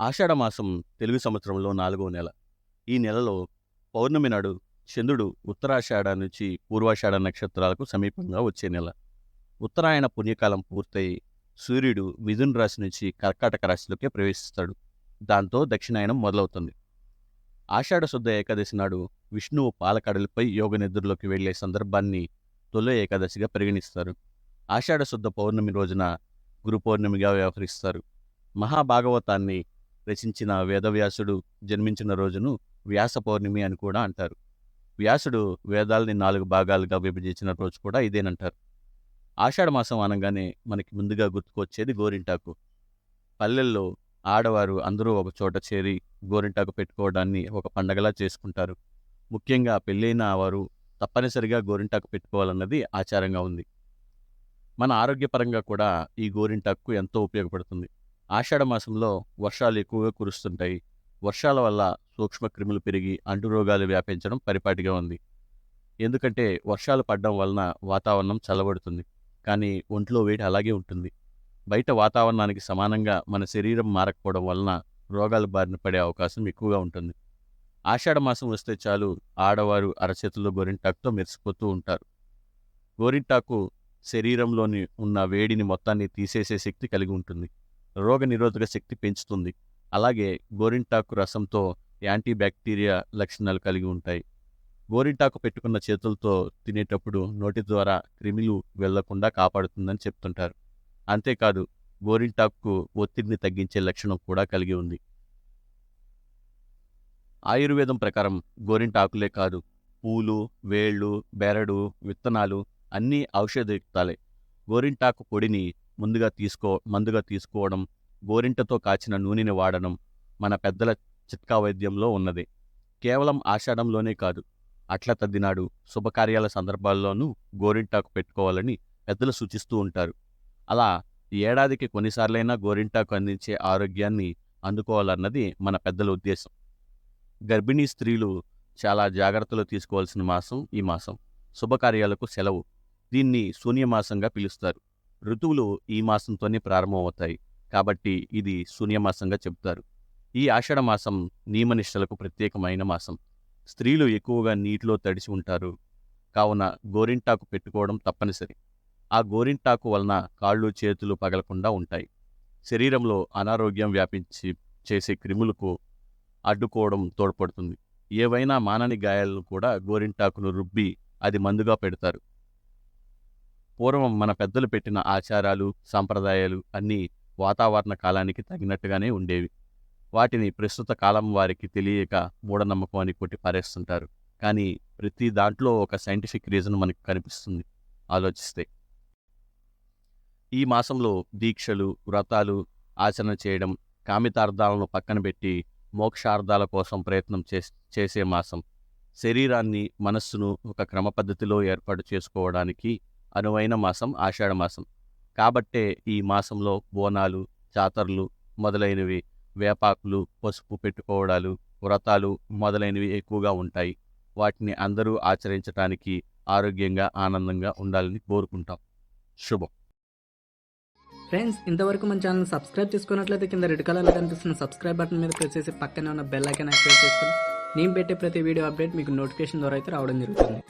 ఆషాఢమాసం తెలుగు సంవత్సరంలో నాలుగో నెల. ఈ నెలలో పౌర్ణమి నాడు చంద్రుడు ఉత్తరాషాఢ నుంచి పూర్వాషాఢ నక్షత్రాలకు సమీపంగా వచ్చే నెల. ఉత్తరాయణ పుణ్యకాలం పూర్తయి సూర్యుడు మిథున్ రాశి నుంచి కర్కాటక రాశిలోకి ప్రవేశిస్తాడు. దాంతో దక్షిణాయనం మొదలవుతుంది. ఆషాఢ శుద్ధ ఏకాదశి నాడు విష్ణువు పాలకాడలపై యోగ నిద్రలోకి వెళ్ళే సందర్భాన్ని తొలి ఏకాదశిగా పరిగణిస్తారు. ఆషాఢ శుద్ధ పౌర్ణమి రోజున గురు పౌర్ణమిగా వ్యవహరిస్తారు. మహాభాగవతాన్ని రచించిన వేదవ్యాసుడు జన్మించిన రోజును వ్యాస పౌర్ణమి అని కూడా అంటారు. వ్యాసుడు వేదాల్ని నాలుగు భాగాలుగా విభజించిన రోజు కూడా ఇదేనంటారు. ఆషాఢమాసం అనగానే మనకి ముందుగా గుర్తుకొచ్చేది గోరింటాకు. పల్లెల్లో ఆడవారు అందరూ ఒక చోట చేరి గోరింటాకు పెట్టుకోవడాన్ని ఒక పండగలా చేసుకుంటారు. ముఖ్యంగా పెళ్ళైన వారు తప్పనిసరిగా గోరింటాకు పెట్టుకోవాలన్నది ఆచారంగా ఉంది. మన ఆరోగ్యపరంగా కూడా ఈ గోరింటాకు ఎంతో ఉపయోగపడుతుంది. ఆషాఢ మాసంలో వర్షాలు ఎక్కువగా కురుస్తుంటాయి. వర్షాల వల్ల సూక్ష్మక్రిములు పెరిగి అంటురోగాలు వ్యాపించడం పరిపాటిగా ఉంది. ఎందుకంటే వర్షాలు పడడం వలన వాతావరణం చల్లబడుతుంది. కానీ ఒంట్లో వేడి అలాగే ఉంటుంది. బయట వాతావరణానికి సమానంగా మన శరీరం మారకపోవడం వలన రోగాలు బారిన పడే అవకాశం ఎక్కువగా ఉంటుంది. ఆషాఢ మాసం వస్తే చాలు ఆడవారు అరచేతుల్లో గోరింటాకుతో మెరిసిపోతూ ఉంటారు. గోరింటాకు శరీరంలోని ఉన్న వేడిని మొత్తాన్ని తీసేసే శక్తి కలిగి ఉంటుంది. రోగ నిరోధక శక్తి పెంచుతుంది. అలాగే గోరింటాకు రసంతో యాంటీ బ్యాక్టీరియా లక్షణాలు కలిగి ఉంటాయి. గోరింటాకు పెట్టుకున్న చేతులతో తినేటప్పుడు నోటి ద్వారా క్రిమిలు వెళ్ళకుండా కాపాడుతుందని చెప్తుంటారు. అంతేకాదు గోరింటాకు ఒత్తిడిని తగ్గించే లక్షణం కూడా కలిగి ఉంది. ఆయుర్వేదం ప్రకారం గోరింటాకులే కాదు పూలు వేళ్ళు బెరడు విత్తనాలు అన్నీ ఔషధయుక్తాలే. గోరింటాకు పొడిని ముందుగా తీసుకో మందుగా తీసుకోవడం గోరింటతో కాచిన నూనెని వాడడం మన పెద్దల చిట్కా వైద్యంలో ఉన్నది. కేవలం ఆషాఢంలోనే కాదు అట్ల తద్దినాడు శుభకార్యాల సందర్భాల్లోనూ గోరింటాకు పెట్టుకోవాలని పెద్దలు సూచిస్తూ ఉంటారు. అలా ఏడాదికి కొన్నిసార్లైనా గోరింటాకు అందించే ఆరోగ్యాన్ని అందుకోవాలన్నది మన పెద్దల ఉద్దేశం. గర్భిణీ స్త్రీలు చాలా జాగ్రత్తలు తీసుకోవాల్సిన మాసం ఈ మాసం. శుభకార్యాలకు సెలవు. దీన్ని శూన్యమాసంగా పిలుస్తారు. ఋతువులు ఈ మాసంతోనే ప్రారంభమవుతాయి. కాబట్టి ఇది శూన్యమాసంగా చెబుతారు ఈ ఆషాఢ మాసం నియమనిష్టలకు ప్రత్యేకమైన మాసం. స్త్రీలు ఎక్కువగా నీటిలో తడిసి ఉంటారు. కావున గోరింటాకు పెట్టుకోవడం తప్పనిసరి. ఆ గోరింటాకు వలన కాళ్ళు చేతులు పగలకుండా ఉంటాయి. శరీరంలో అనారోగ్యం వ్యాపించి చేసే క్రిములకు అడ్డుకోవడం తోడ్పడుతుంది. ఏవైనా మానని గాయాలను కూడా గోరింటాకును రుబ్బి అది మందుగా పెడతారు. పూర్వం మన పెద్దలు పెట్టిన ఆచారాలు సాంప్రదాయాలు అన్నీ వాతావరణ కాలానికి తగినట్టుగానే ఉండేవి. వాటిని ప్రస్తుత కాలం వారికి తెలియక మూఢనమ్మకం అని కొట్టి పారేస్తుంటారు. కానీ ప్రతి దాంట్లో ఒక సైంటిఫిక్ రీజన్ మనకు కనిపిస్తుంది. ఆలోచిస్తే. ఈ మాసంలో దీక్షలు వ్రతాలు ఆచరణ చేయడం కామితార్థాలను పక్కన పెట్టి మోక్షార్థాల కోసం ప్రయత్నం చేసే మాసం. శరీరాన్ని మనస్సును ఒక క్రమ పద్ధతిలో ఏర్పాటు చేసుకోవడానికి అనువైన మాసం ఆషాఢ మాసం. కాబట్టే ఈ మాసంలో బోనాలు జాతరలు మొదలైనవి వేపాకులు పసుపు పెట్టుకోవడాలు వ్రతాలు మొదలైనవి ఎక్కువగా ఉంటాయి. వాటిని అందరూ ఆచరించడానికి ఆరోగ్యంగా ఆనందంగా ఉండాలని కోరుకుంటాం. శుభం. ఫ్రెండ్స్ ఇంతవరకు మన ఛానల్ సబ్స్క్రైబ్ చేసుకున్నట్లయితే కింద రెడ్ కలర్లో కనిపిస్తున్న సబ్స్క్రైబ్ బటన్ మీద ప్రెస్ చేసి పక్కనే ఉన్న బెల్ ఐకాన్ యాక్టివేట్ చేసుకుని నేను పెట్టే ప్రతి వీడియో అప్డేట్ మీకు నోటిఫికేషన్ ద్వారా అయితే రావడం జరుగుతుంది.